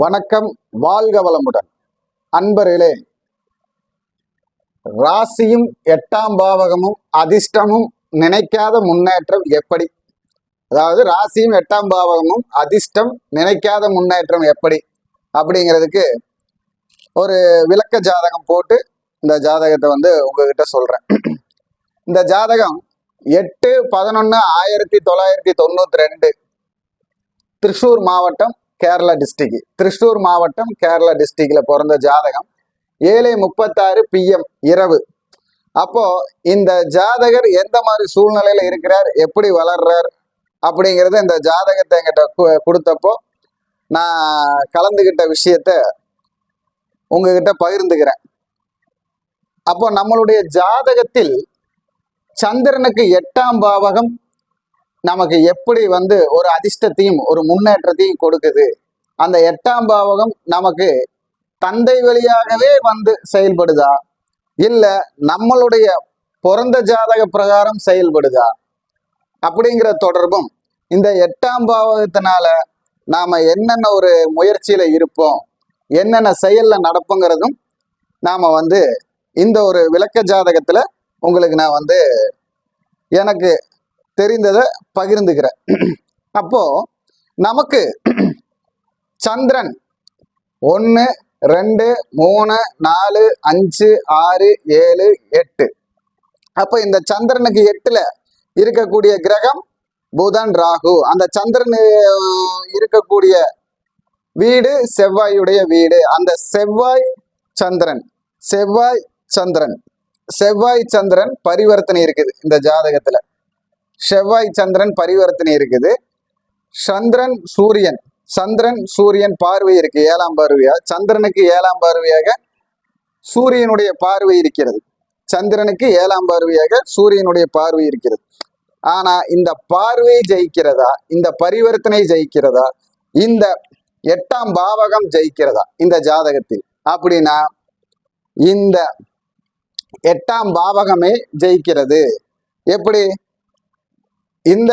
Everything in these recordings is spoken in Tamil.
வணக்கம் வாழ்க வளமுடன். அன்பர்களே ராசியும் எட்டாம் பாவகமும் அதிர்ஷ்டமும் நினைக்காத முன்னேற்றம் எப்படி? அதாவது ராசியும் எட்டாம் பாவகமும் அதிர்ஷ்டம் நினைக்காத முன்னேற்றம் எப்படி? அப்படிங்கிறதுக்கு ஒரு விளக்க ஜாதகம் போட்டு இந்த ஜாதகத்தை வந்து உங்ககிட்ட சொல்றேன். இந்த ஜாதகம் எட்டு பதினொன்று ஆயிரத்தி தொள்ளாயிரத்தி தொண்ணூத்தி ரெண்டு திருஷூர் மாவட்டம் கேரளா டிஸ்ட்ரிக்ட் திருஷ்டூர் மாவட்டம் கேரளா டிஸ்ட்ரிக்ட்ல பிறந்த ஜாதகம். ஏழு முப்பத்தாறு பிஎம் இரவு. அப்போ இந்த ஜாதகர் எந்த மாதிரி சூழ்நிலையில இருக்கிறார்? எப்படி வளர்றார்? அப்படிங்கிறத இந்த ஜாதகத்தை எங்கிட்ட கு- கொடுத்தப்போ நான் கலந்துகிட்ட விஷயத்த உங்ககிட்ட பகிர்ந்துக்கிறேன். அப்போ நம்மளுடைய ஜாதகத்தில் சந்திரனுக்கு எட்டாம் பாவகம் நமக்கு எப்படி வந்து ஒரு அதிர்ஷ்டத்தையும் ஒரு முன்னேற்றத்தையும் கொடுக்குது. அந்த எட்டாம் பாவகம் நமக்கு தந்தை வழியாகவே வந்து செயல்படுதா? இல்ல நம்மளுடைய பிறந்த ஜாதக பிரகாரம் செயல்படுதா? அப்படிங்கிற தொடர்பும் இந்த எட்டாம் பாவகத்தினால நாம என்னென்ன ஒரு முயற்சியில இருப்போம் என்னென்ன செயல்ல நடப்புங்கிறதும் நாம வந்து இந்த ஒரு விளக்க ஜாதகத்துல உங்களுக்கு நான் வந்து எனக்கு தெரிந்ததை பகிர்ந்துக்கிறேன். அப்போ நமக்கு சந்திரன் ஒன்று ரெண்டு மூணு நாலு அஞ்சு ஆறு ஏழு எட்டு. அப்போ இந்த சந்திரனுக்கு எட்டுல இருக்கக்கூடிய கிரகம் புதன் ராகு. அந்த சந்திரன் இருக்கக்கூடிய வீடு செவ்வாயுடைய வீடு. அந்த செவ்வாய் சந்திரன் செவ்வாய் சந்திரன் செவ்வாய் சந்திரன் பரிவர்த்தனை இருக்குது இந்த ஜாதகத்துல. செவ்வாய் சந்திரன் பரிவர்த்தனை இருக்குது. சந்திரன் சூரியன். சந்திரன் சூரியன் பார்வை இருக்கு. ஏழாம் பார்வையா? சந்திரனுக்கு ஏழாம் பார்வையாக சூரியனுடைய பார்வை இருக்கிறது. சந்திரனுக்கு ஏழாம் பார்வையாக சூரியனுடைய பார்வை இருக்கிறது. ஆனா இந்த பார்வை ஜெயிக்கிறதா? இந்த பரிவர்த்தனை ஜெயிக்கிறதா? இந்த எட்டாம் பாவகம் ஜெயிக்கிறதா? இந்த ஜாதகத்தில். அப்படின்னா இந்த எட்டாம் பாவகமே ஜெயிக்கிறது. எப்படி? இந்த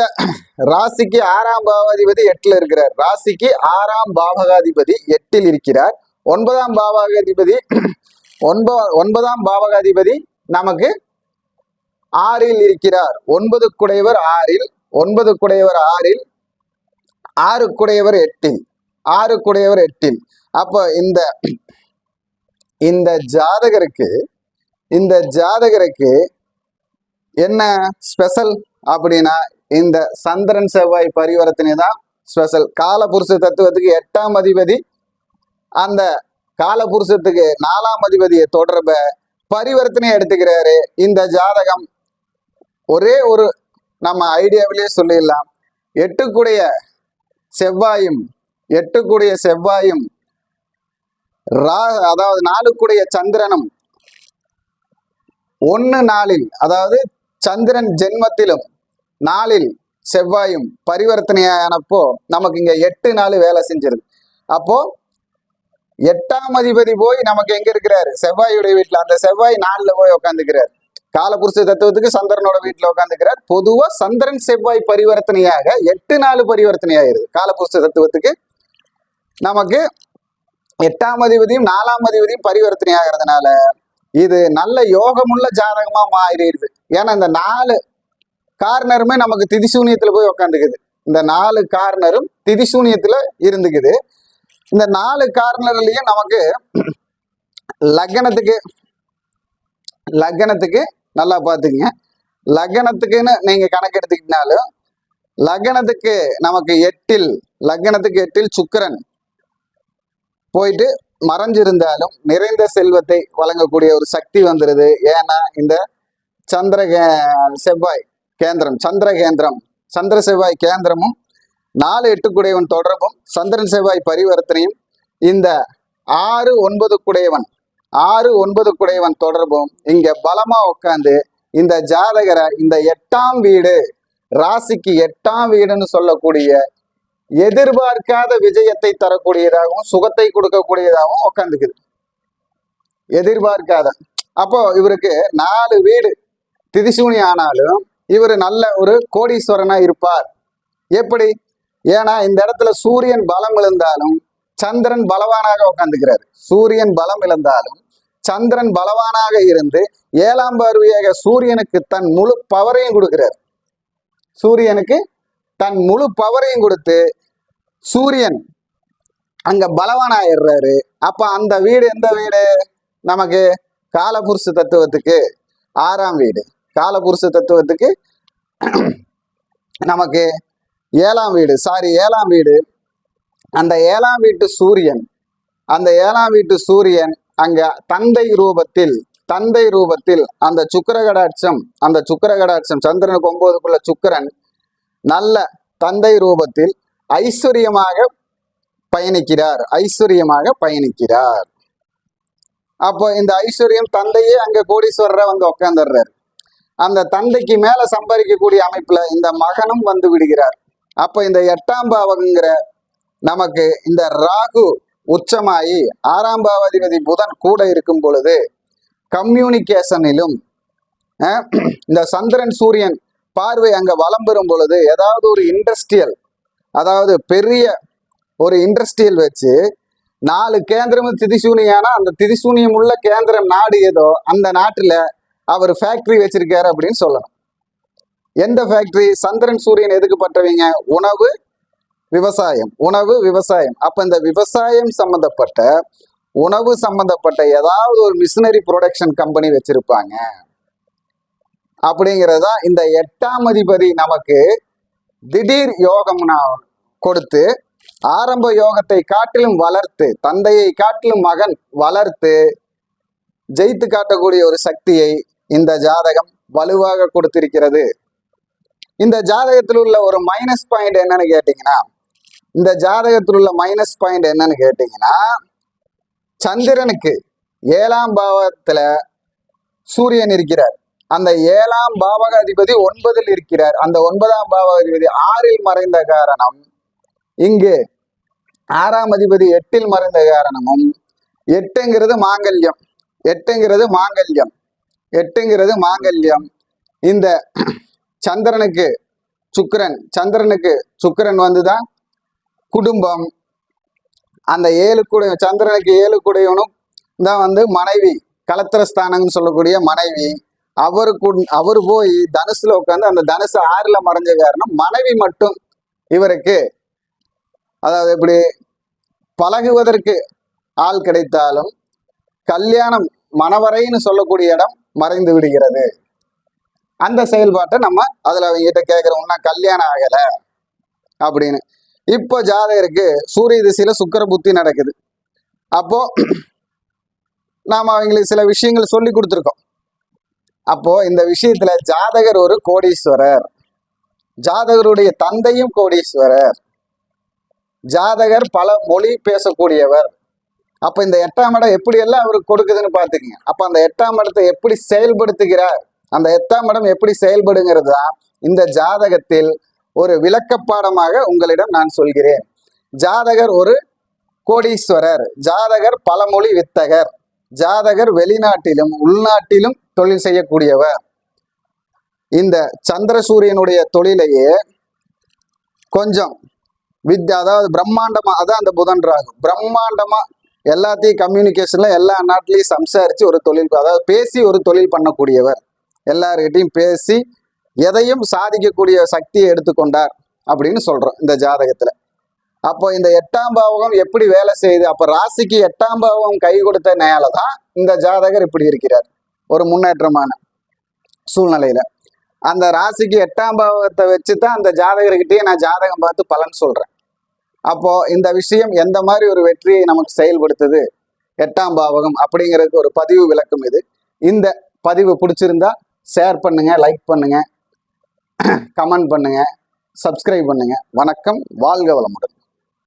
ராசிக்கு ஆறாம் பாவாதிபதி எட்டுல இருக்கிறார். ராசிக்கு ஆறாம் பாவகாதிபதி எட்டில் இருக்கிறார். ஒன்பதாம் பாவகாதிபதி ஒன்ப ஒன்பதாம் பாவகாதிபதி நமக்கு ஆறில் இருக்கிறார். ஒன்பது குடையவர் ஆறில் ஒன்பது குடையவர் ஆறில் ஆறு குடையவர் எட்டில் ஆறு குடையவர் எட்டில். அப்போ இந்த இந்த ஜாதகருக்கு இந்த ஜாதகருக்கு என்ன ஸ்பெஷல் அப்படின்னா இந்த சந்திரன் செவ்வாய் பரிவர்த்தனை தான் ஸ்பெஷல் காலபுருஷ தத்துவத்துக்கு எட்டாம் அதிபதி. அந்த காலபுருஷத்துக்கு நாலாம் அதிபதியை தொடர்ப பரிவர்த்தனை எடுத்துக்கிறாரு. இந்த ஜாதகம் ஒரே ஒரு நம்ம ஐடியாவிலே சொல்லிடலாம். எட்டுக்குடைய செவ்வாயும் எட்டுக்குடைய செவ்வாயும் ரா அதாவது நாலுக்குடைய சந்திரனும் ஒன்று நாளில் அதாவது சந்திரன் ஜென்மத்திலும் நாளில் செவ்வாயும் பரிவர்த்தனையானப்போ நமக்கு இங்க எட்டு நாள் வேலை செஞ்சிருக்கு அப்போ எட்டாம் அதிபதி போய் நமக்கு எங்க இருக்கிறாரு? செவ்வாயுடைய வீட்டுல அந்த செவ்வாய் நாலுல போய் உட்காந்துக்கிறார் காலபுருஷ தத்துவத்துக்கு சந்திரனோட வீட்டுல உட்காந்துக்கிறார் பொதுவா சந்திரன் செவ்வாய் பரிவர்த்தனையாக எட்டு நாள் பரிவர்த்தனை ஆயிருது காலபுருஷ தத்துவத்துக்கு நமக்கு எட்டாம் அதிபதியும் நாலாம் அதிபதியும் பரிவர்த்தனை ஆகிறதுனால இது நல்ல யோகமுள்ள ஜாதகமா மாறிடுது. ஏன்னா இந்த நாலு கார்னருமே நமக்கு திதிசூனியத்துல போய் உக்காந்துக்குது. இந்த நாலு கார்னரும் திதிசூனியத்துல இருந்துக்குது. இந்த நாலு கார்னர்லயும் நமக்கு லக்னத்துக்கு லக்னத்துக்கு நல்லா பார்த்துங்க லக்னத்துக்குன்னு நீங்க கணக்கு எடுத்துக்கிட்டாலும் லக்னத்துக்கு நமக்கு எட்டில் லக்னத்துக்கு எட்டில் சுக்கிரன் போயிட்டு மறைஞ்சிருந்தாலும் நிறைந்த செல்வத்தை வழங்கக்கூடிய ஒரு சக்தி வந்துடுது ஏன்னா இந்த சந்திர செவ்வாய் கேந்திரம் சந்திர கேந்திரம். சந்திர செவ்வாய் கேந்திரமும் நாலு எட்டுக்குடையவன் தொடர்பும் சந்திரன் செவ்வாய் பரிவர்த்தனையும் இந்த ஆறு ஒன்பது குடையவன் ஆறு ஒன்பது குடையவன் தொடர்பும் இங்க பலமா உட்காந்து இந்த ஜாதகரை இந்த எட்டாம் வீடு ராசிக்கு எட்டாம் வீடுன்னு சொல்லக்கூடிய எதிர்பார்க்காத விஜயத்தை தரக்கூடியதாகவும் சுகத்தை கொடுக்கக்கூடியதாகவும் உட்காந்துக்குது எதிர்பார்க்காத. அப்போ இவருக்கு நாலு வீடு திதிசூனி ஆனாலும் இவர் நல்ல ஒரு கோடீஸ்வரனா இருப்பார். எப்படி? ஏன்னா இந்த இடத்துல சூரியன் பலம் இழந்தாலும் சந்திரன் பலவானாக உட்காந்துக்கிறார் சூரியன் பலம் இழந்தாலும் சந்திரன் பலவானாக இருந்து ஏழாம் பார்வையாக சூரியனுக்கு தன் முழு பவரையும் கொடுக்கிறார். சூரியனுக்கு தன் முழு பவரையும் கொடுத்து சூரியன் அங்க பலவானாயிடுறாரு. அப்ப அந்த வீடு எந்த வீடு? நமக்கு காலபுருஷ தத்துவத்துக்கு ஆறாம் வீடு. காலபுருஷ தத்துவத்துக்கு நமக்கு ஏழாம் வீடு சாரி ஏழாம் வீடு. அந்த ஏழாம் வீட்டு சூரியன் அந்த ஏழாம் வீட்டு சூரியன் அங்க தந்தை ரூபத்தில் தந்தை ரூபத்தில் அந்த சுக்கரகடாட்சம் அந்த சுக்கரகடாட்சம் சந்திரனுக்கு ஒன்பதுக்குள்ள சுக்கிரன் நல்ல தந்தை ரூபத்தில் ஐஸ்வர்யமாக பயணிக்கிறார் ஐஸ்வர்யமாக பயணிக்கிறார். அப்போ இந்த ஐஸ்வர்யம் தந்தையே அங்க கோடீஸ்வரரை வந்து உட்காந்துடுறாரு அந்த தந்தைக்கு மேல சம்பாதிக்கக்கூடிய அமைப்புல இந்த மகனும் வந்து விடுகிறார். அப்போ இந்த எட்டாம் பாவகங்கிற நமக்கு இந்த ராகு உச்சமாயி ஆறாம் பாவாதிபதி புதன் கூட இருக்கும் பொழுது கம்யூனிகேஷனிலும் இந்த சந்திரன் சூரியன் பார்வை அங்க வலம் பெறும் பொழுது ஏதாவது ஒரு இண்டஸ்ட்ரியல் அதாவது பெரிய ஒரு இண்டஸ்ட்ரியல் வச்சு நாலு கேந்திரமும் திதிசூனியானா அந்த திதிசூனியம் உள்ள கேந்திரம் நாடு ஏதோ அந்த நாட்டுல அவர் ஃபேக்டரி வச்சிருக்காரு அப்படின்னு சொல்லணும். எந்த ஃபேக்டரி சந்திரன் சூரியன் எதுக்கு பட்டவங்க? உணவு விவசாயம். உணவு விவசாயம். அப்ப இந்த விவசாயம் சம்பந்தப்பட்ட உணவு சம்பந்தப்பட்ட ஏதாவது ஒரு மிஷினரி ப்ரொடக்ஷன் கம்பெனி வச்சிருப்பாங்க. அப்படிங்கிறதா இந்த எட்டாம் அதிபதி நமக்கு திடீர் யோகம் நான் கொடுத்து ஆரம்ப யோகத்தை காட்டிலும் வளர்த்து தந்தையை காட்டிலும் மகன் வளர்த்து ஜெயித்து காட்டக்கூடிய ஒரு சக்தியை இந்த ஜாதகம் வலுவாக கொடுத்திருக்கிறது. இந்த ஜாதகத்தில் உள்ள ஒரு மைனஸ் பாயிண்ட் என்னன்னு கேட்டீங்கன்னா இந்த ஜாதகத்தில் உள்ள மைனஸ் பாயிண்ட் என்னன்னு கேட்டீங்கன்னா சந்திரனுக்கு ஏழாம் பாவத்துல சூரியன் இருக்கிறார். அந்த ஏழாம் பாவக அதிபதி ஒன்பதில் இருக்கிறார். அந்த ஒன்பதாம் பாவக அதிபதி ஆறில் மறைந்த காரணம் இங்கு ஆறாம் அதிபதி எட்டில் மறைந்த காரணமும் எட்டுங்கிறது மாங்கல்யம். எட்டுங்கிறது மாங்கல்யம். எட்டுங்கிறது மாங்கல்யம். இந்த சந்திரனுக்கு சுக்கிரன் சந்திரனுக்கு சுக்கிரன் வந்துதான் குடும்பம். அந்த ஏழு கூட சந்திரனுக்கு ஏழு குடையவனும் தான் வந்து மனைவி கலத்திரஸ்தானம்னு சொல்லக்கூடிய மனைவி. அவருக்கு அவர் போய் தனுசுல உட்காந்து அந்த தனுசு ஆறுல மறைஞ்ச காரணம் மனைவி மட்டும் இவருக்கு. அதாவது எப்படி? பழகுவதற்கு ஆள் கிடைத்தாலும் கல்யாணம் மணவரைன்னு சொல்லக்கூடிய இடம் மறைந்து விடுகிறது. அந்த செயல்பாட்டை நம்ம அதுல அவங்க கிட்ட கேட்கிறோம் இன்னும் கல்யாணம் ஆகல. அப்படின்னு. இப்போ ஜாதகருக்கு சூரிய திசையில சுக்கர புத்தி நடக்குது. அப்போ நாம அவங்களுக்கு சில விஷயங்கள் சொல்லி கொடுத்துருக்கோம். அப்போ இந்த விஷயத்துல ஜாதகர் ஒரு கோடீஸ்வரர். ஜாதகருடைய தந்தையும் கோடீஸ்வரர். ஜாதகர் பல மொழி பேசக்கூடியவர். அப்ப இந்த எட்டாம் இடம் எப்படி எல்லாம் அவருக்கு கொடுக்குதுன்னு பாத்துக்கங்க அப்ப அந்த எட்டாம் இடத்தை எப்படி செயல்படுத்துகிறார்? அந்த எட்டாம் இடம் எப்படி செயல்படுங்கிறது தான் இந்த ஜாதகத்தில் ஒரு விளக்கப்பாடமாக உங்களிடம் நான் சொல்கிறேன். ஜாதகர் ஒரு கோடீஸ்வரர். ஜாதகர் பலமொழி வித்தகர். ஜாதகர் வெளிநாட்டிலும் உள்நாட்டிலும் தொழில் செய்யக்கூடியவர். இந்த சந்திர சூரியனுடைய தொழிலையே கொஞ்சம் வித்யா அதாவது பிரம்மாண்டமா அதான் அந்த புதன் ராகு. பிரம்மாண்டமா எல்லாத்தையும் கம்யூனிகேஷன்ல எல்லா நாட்டிலையும் சம்சாரிச்சு ஒரு தொழில் அதாவது பேசி ஒரு தொழில் பண்ணக்கூடியவர். எல்லார்கிட்டையும் பேசி எதையும் சாதிக்கக்கூடிய சக்தியை எடுத்துக்கொண்டார் அப்படின்னு சொல்றோம் இந்த ஜாதகத்துல. அப்போ இந்த எட்டாம் பாவகம் எப்படி வேலை செய்யுது? அப்ப ராசிக்கு எட்டாம் பாவகம் கை கொடுத்த தான் இந்த ஜாதகர் இப்படி இருக்கிறார். ஒரு முன்னேற்றமான சூழ்நிலையில. அந்த ராசிக்கு எட்டாம் பாவகத்தை வச்சு தான் அந்த ஜாதகர்கிட்டயே நான் ஜாதகம் பார்த்து பலன் சொல்றேன். அப்போ இந்த விஷயம் எந்த மாதிரி ஒரு வெற்றியை நமக்கு செயல்படுத்துது? எட்டாம் பாவகம் அப்படிங்கிறதுக்கு ஒரு பதிவு விளக்கம் இது. இந்த பதிவு பிடிச்சிருந்தா ஷேர் பண்ணுங்க லைக் பண்ணுங்க கமெண்ட் பண்ணுங்க சப்ஸ்கிரைப் பண்ணுங்க. வணக்கம் வாழ்க வளமுடன்.